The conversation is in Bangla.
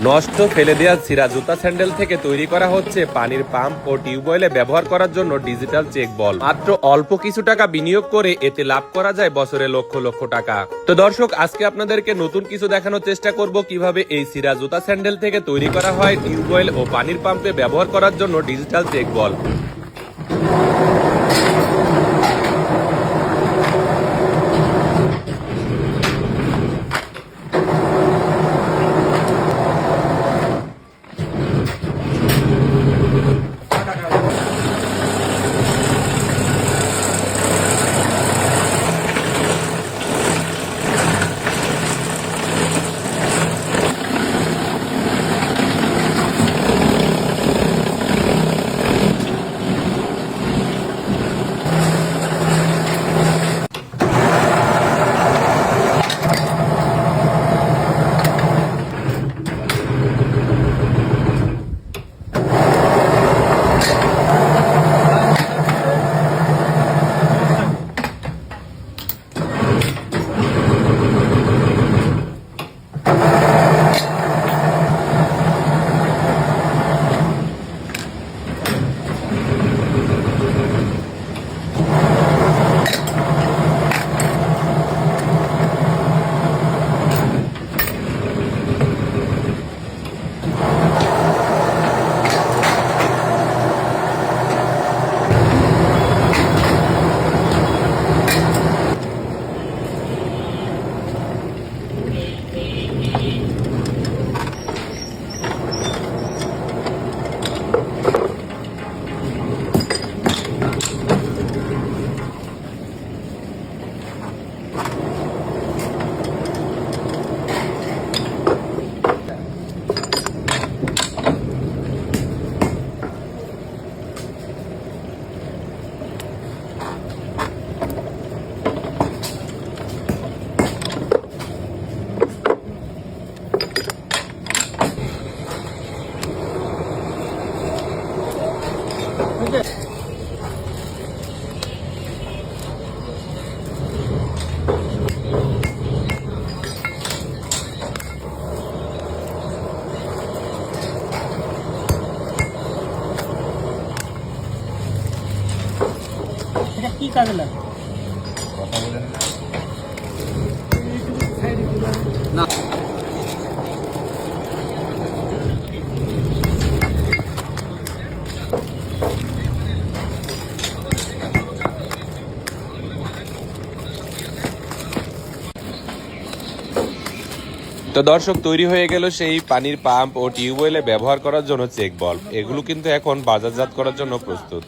নষ্ট ফেলে দেওয়া সিরা জুতা স্যান্ডেল থেকে তৈরি করা হচ্ছে পানির পাম্প ও টিউবওয়েলে ব্যবহার করার জন্য ডিজিটাল চেক বল মাত্র অল্প কিছু টাকা বিনিয়োগ করে এতে লাভ করা যায় বছরে লক্ষ লক্ষ টাকা। তো দর্শক, আজকে আপনাদেরকে নতুন কিছু দেখানোর চেষ্টা করব কীভাবে এই সিরা জুতা স্যান্ডেল থেকে তৈরি করা হয় টিউবওয়েল ও পানির পাম্পে ব্যবহার করার জন্য ডিজিটাল চেক বল কি কাজে লাগে তো দর্শক, তৈরি হয়ে গেল সেই পানির পাম্প ও টিউবওয়েলে ব্যবহার করার জন্য চেক বল। এগুলো কিন্তু এখন বাজারজাত করার জন্য প্রস্তুত।